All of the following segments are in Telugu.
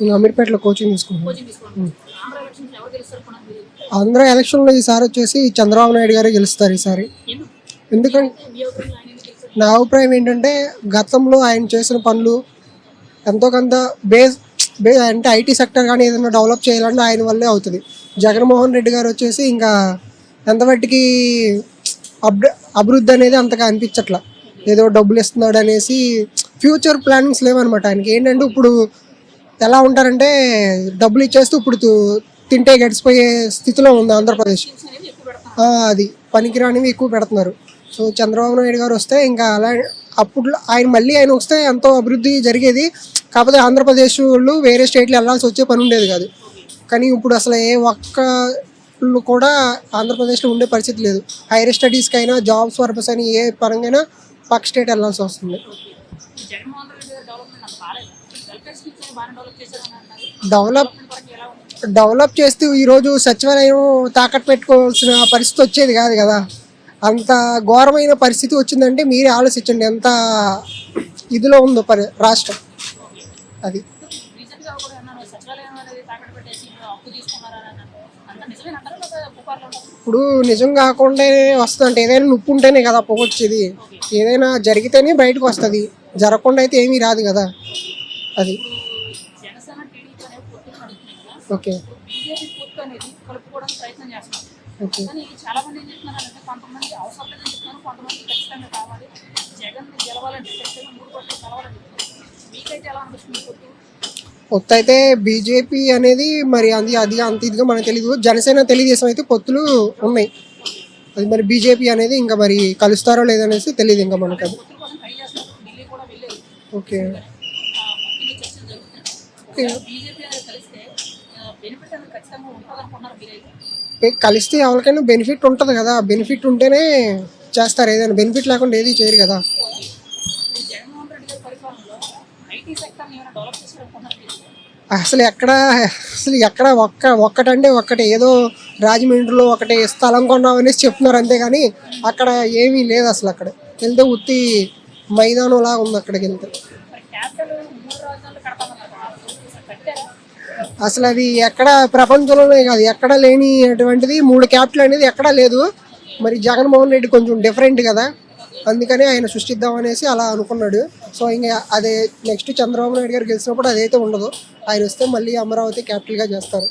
ఇంకా అమీర్పేటలో కోచింగ్ తీసుకుంటాను కోచింగ్ తీసుకోండి ఆంధ్ర ఎలక్షన్లో ఈసారి వచ్చేసి చంద్రబాబు నాయుడు గారే గెలుస్తారు ఈసారి. ఎందుకు? ఎందుకంటే నా అభిప్రాయం ఏంటంటే గతంలో ఆయన చేసిన పనులు ఎంతో కొంత బేస్ బే అంటే ఐటీ సెక్టర్ కానీ ఏదైనా డెవలప్ చేయాలంటే ఆయన వల్లే అవుతుంది. జగన్మోహన్ రెడ్డి గారు వచ్చేసి ఇంకా ఎంతమట్టికి అబ్ అభివృద్ధి అనేది అంతగా అనిపించట్లా. ఏదో డబ్బులు ఇస్తున్నాడు అనేసి ఫ్యూచర్ ప్లానింగ్స్ లేవన్నమాట ఆయనకి. ఏంటంటే ఇప్పుడు ఎలా ఉంటారంటే డబ్బులు ఇచ్చేస్తూ ఇప్పుడు తింటే గడిచిపోయే స్థితిలో ఉంది ఆంధ్రప్రదేశ్. అది పనికిరానివి ఎక్కువ పెడుతున్నారు. సో చంద్రబాబు నాయుడు గారు వస్తే ఇంకా అలా అప్పుడు ఆయన మళ్ళీ ఆయన వస్తే ఎంతో అభివృద్ధి జరిగేది. కాకపోతే ఆంధ్రప్రదేశ్ వాళ్ళు వేరే స్టేట్లు వెళ్ళాల్సి వచ్చే పని ఉండేది కాదు. కానీ ఇప్పుడు అసలు ఏ ఒక్కళ్ళు కూడా ఆంధ్రప్రదేశ్లో ఉండే పరిస్థితి లేదు. హైయర్ స్టడీస్కి అయినా జాబ్స్ పర్పస్ అని ఏ పరంగా పక్క స్టేట్ వెళ్ళాల్సి వస్తుంది జగన్మోహన్ రెడ్డి గారు డెవలప్మెంట్ అంత బాగాలేదు వెల్ఫేర్ స్కీమ్స్ అని బాగా డెవలప్ డెవలప్ చేస్తూ ఈరోజు సచివాలయం తాకట్టు పెట్టుకోవాల్సిన పరిస్థితి వచ్చేది కాదు కదా. అంత ఘోరమైన పరిస్థితి వచ్చిందంటే మీరే ఆలోచించండి ఎంత ఇదిలో ఉందో పరి రాష్ట్రం. అది. ఇప్పుడు నిజం కాకుండా వస్తుందంటే ఏదైనా నొప్పి ఉంటేనే కదా పొగొచ్చేది. ఏదైనా జరిగితేనే బయటకు వస్తుంది. జరగకుండా అయితే ఏమీ రాదు కదా. అది. ఓకే. బీజేపీ పొత్తు అనేది కలుపుకోవడానికి ప్రయత్నం చేస్తున్నారు ఓకే. కానీ చాలా మంది ఏం చెప్తున్నారు అంటే కొంతమంది అవసరం లేదని చెప్తున్నారు కొంతమంది ఖచ్చితంగా కావాలి జగన్ గెలవాలంటే ఖచ్చితంగా మూడు కోట్లు కలవాలని చెప్తున్నారు మీకైతే ఎలా అనిపిస్తుంది ఈ పొత్తు పొత్తు అయితే బీజేపీ అనేది మరి అది అది అంత ఇదిగా మనకు తెలియదు జనసేన తెలుగుదేశం అయితే పొత్తులు ఉన్నాయి. అది మరి బీజేపీ అనేది ఇంకా మరి కలుస్తారో లేదనేసి తెలియదు ఇంకా మనకు అది. వెళ్ళేది. ఓకే. కలిస్తే ఎవరికైనా బెనిఫిట్ ఉంటుంది కదా. బెనిఫిట్ ఉంటేనే చేస్తారు. ఏదైనా బెనిఫిట్ లేకుండా ఏది చేయరు కదా. అసలు ఎక్కడ అసలు ఎక్కడ ఒక్క ఒక్కటంటే ఒక్కటి. ఏదో రాజమండ్రిలో ఒకటి స్థలం కొన్నాం అనేసి చెప్తున్నారు అంతేగాని అక్కడ ఏమీ లేదు అసలు అక్కడ. వెళ్తే ఉత్తి మైదానం లాగా ఉంది అక్కడికి వెళ్తే. అసలు అది ఎక్కడ ప్రపంచంలోనే కాదు ఎక్కడ లేని అటువంటిది మూడు క్యాపిటల్ అనేది ఎక్కడా లేదు. మరి జగన్మోహన్ రెడ్డి కొంచెం డిఫరెంట్ కదా. అందుకని ఆయన సృష్టిద్దాం అనేసి అలా అనుకున్నాడు. సో ఇంకా అదే నెక్స్ట్ చంద్రబాబు నాయుడు గారు గెలిచినప్పుడు అదైతే ఉండదు. ఆయన వస్తే మళ్ళీ అమరావతి క్యాపిటల్గా చేస్తారు.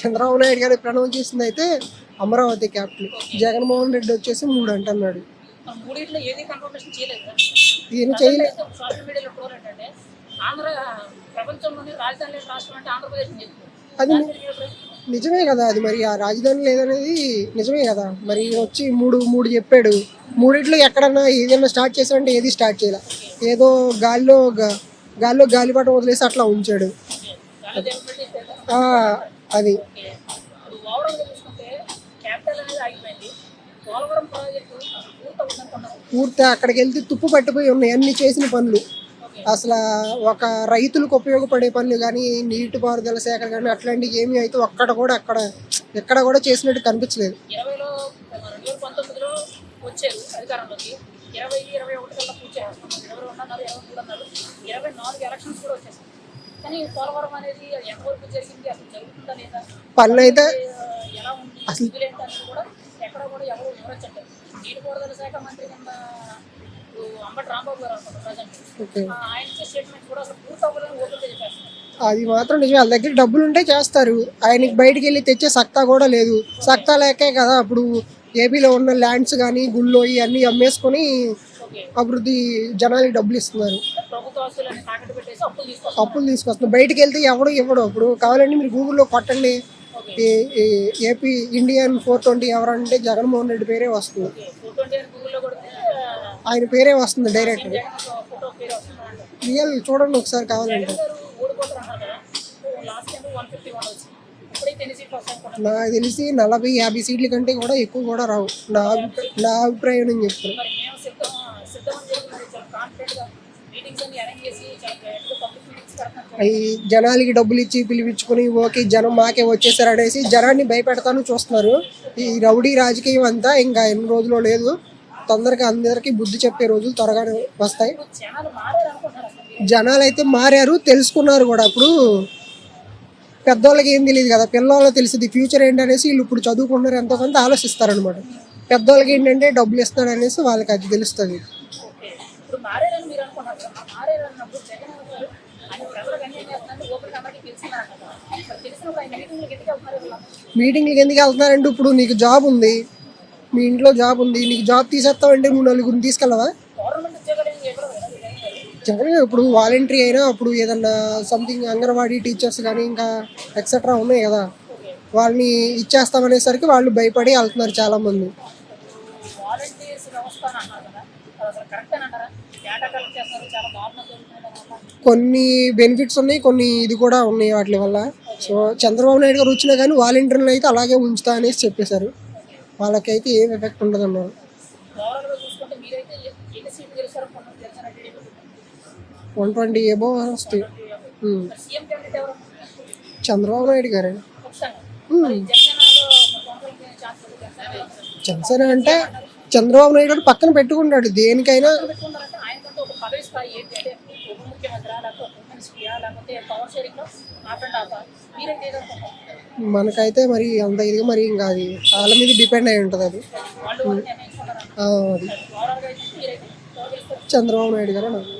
చంద్రబాబు నాయుడు గారు ప్రనౌన్స్ చేసింది అయితే అమరావతి క్యాపిటల్ జగన్మోహన్ రెడ్డి వచ్చేసి మూడు అంటున్నాడు. కన్ఫర్మేషన్ చేయలేదు? ఆంధ్ర ప్రపంచంలోనే రాజధాని లేని రాష్ట్రం అంటే ఆంధ్రప్రదేశ్ అది? నిజమే కదా అది మరి ఆ రాజధాని లేదనేది నిజమే కదా. మరి వచ్చి మూడు మూడు చెప్పాడు. మూడిట్లో ఎక్కడన్నా ఏదైనా స్టార్ట్ చేశాడంటే ఏది స్టార్ట్ చేయాల? ఏదో గాలిలో గాలిలో గాలిపటం వదిలేసి అట్లా ఉంచాడు. అది. పూర్తి అక్కడికి వెళ్తే తుప్పు పట్టిపోయి ఉన్నాయి అన్ని చేసిన పనులు. అసలు ఒక రైతులకు ఉపయోగపడే పనులు కానీ నీటిపారుదల శాఖ కానీ అట్లాంటివి ఏమీ అయితే ఒక్కడ కూడా అక్కడ ఎక్కడ కూడా చేసినట్టు కనిపించలేదు. వచ్చారు అధికారంలోకి. ఇరవై ఇరవై ఒకటి కల్లా పూర్తి చేస్తున్నారు ఇరవై రెండు అన్నారు ఇరవై మూడు అన్నారు. ఇరవై నాలుగు ఎలక్షన్స్ కూడా వచ్చేసాయి. కానీ పోలవరం అనేది ఎంతవరకు జరిగింది. అసలు జరుగుతుందా లేదా? పనులు అయితే ఆ, ఎలా ఉంది? అసలు- నిధులు ఏంటి అనేది కూడా ఎక్కడ కూడా ఎవరు వివరించట్లేదు. నీటిపారుదల శాఖ మంత్రి కింద ఇప్పుడు అంబటి రాంబాబు గారు అనుకుంటారు ప్రజెంట్ ఓకే ఆయన ఇచ్చే స్టేట్మెంట్ కూడా అసలు పూర్తి అవ్వదని ఓపెన్ చెప్పేస్తున్నారు అది మాత్రం నిజమే. వాళ్ళ దగ్గర డబ్బులు ఉంటే చేస్తారు. ఆయనకి బయటికి వెళ్ళి తెచ్చే సత్తా కూడా లేదు. సత్తా లేకే కదా అప్పుడు ఏపీలో ఉన్న ల్యాండ్స్ కానీ గుళ్ళు ఇవన్నీ అమ్మేసుకొని అభివృద్ధి జనాలకి డబ్బులు ఇస్తున్నారు. అప్పులు తీసుకొస్తున్నారు. బయటికి వెళ్తే ఎవడు ఇవ్వడు ఇప్పుడు కావాలంటే మీరు గూగుల్లో కొట్టండి. ఏపీ ఇండియన్ ఫోర్ ట్వంటీ ఎవరంటే జగన్మోహన్ రెడ్డి పేరే వస్తుంది ఫోర్ ట్వంటీ అని గూగుల్లో కొడితే ఆయన పేరే వస్తుంది డైరెక్ట్. రియల్ చూడండి ఒకసారి కావాలంటే. నాకు తెలిసి నలభై యాభై సీట్ల కంటే కూడా ఎక్కువ కూడా రావు. నా నా అభిప్రాయం నేను పెడుతున్నారు అవి జనాలకి డబ్బులు ఇచ్చి పిలిపించుకుని ఓకే జనం మాకే వచ్చేసారు అనేసి జనాన్ని భయపెడతాను చూస్తున్నారు. ఈ రౌడీ రాజకీయం అంతా ఇంకా ఎన్ని రోజులు లేదు. తొందరగా అందరికీ బుద్ధి చెప్పే రోజులు త్వరగానే వస్తాయి. జనాలు అయితే మారారు తెలుసుకున్నారు కూడా. ఇప్పుడు పెద్దోళ్ళకి ఏం తెలియదు కదా పిల్లవాళ్ళకి తెలిసింది ఫ్యూచర్ ఏంటనేసి వీళ్ళు ఇప్పుడు చదువుకున్నారు ఎంతో కొంత ఆలోచిస్తారనమాట పెద్దోళ్ళకి ఏంటంటే డబ్బులు ఇస్తాడు అనేసి వాళ్ళకి అది తెలుస్తుంది. ఓకే మీటింగ్లకి ఎందుకు వెళ్తున్నారంటే ఇప్పుడు నీకు జాబ్ ఉంది. మీ ఇంట్లో జాబ్ ఉంది నీకు జాబ్ తీసేస్తావంటే నువ్వు నలుగురిని తీసుకెళ్ళవా? జగన్ ఇప్పుడు వాలంటరీ అయినా అప్పుడు ఏదన్నా సంథింగ్ అంగన్వాడీ టీచర్స్ కానీ ఇంకా ఎక్సెట్రా ఉన్నాయి కదా. వాళ్ళని ఇచ్చేస్తామనేసరికి వాళ్ళు భయపడి వెళ్తున్నారు చాలామంది. చాలా కొన్ని బెనిఫిట్స్ ఉన్నాయి కొన్ని ఇది కూడా ఉన్నాయి వాటి వల్ల. సో చంద్రబాబు నాయుడు గారు వచ్చినా కానీ వాలంటీర్లు అయితే అలాగే ఉంచుతా అనేసి చెప్పేశారు. వాళ్ళకైతే ఏం ఎఫెక్ట్ ఉండదు అన్నారు. వన్ ట్వంటీ ఏబో వస్తే చంద్రబాబు నాయుడు గారు? Hmm. జనసేన అంటే చంద్రబాబు నాయుడు పక్కన పెట్టుకుంటాడు దేనికైనా లేకపోతే పవర్ అండ్ మీరైతే మనకైతే మరి అంత ఇదిగా మరి ఇంకా అది వాళ్ళ మీద డిపెండ్ అయి ఉంటుంది అది. చంద్రబాబు నాయుడు గారు నాకు.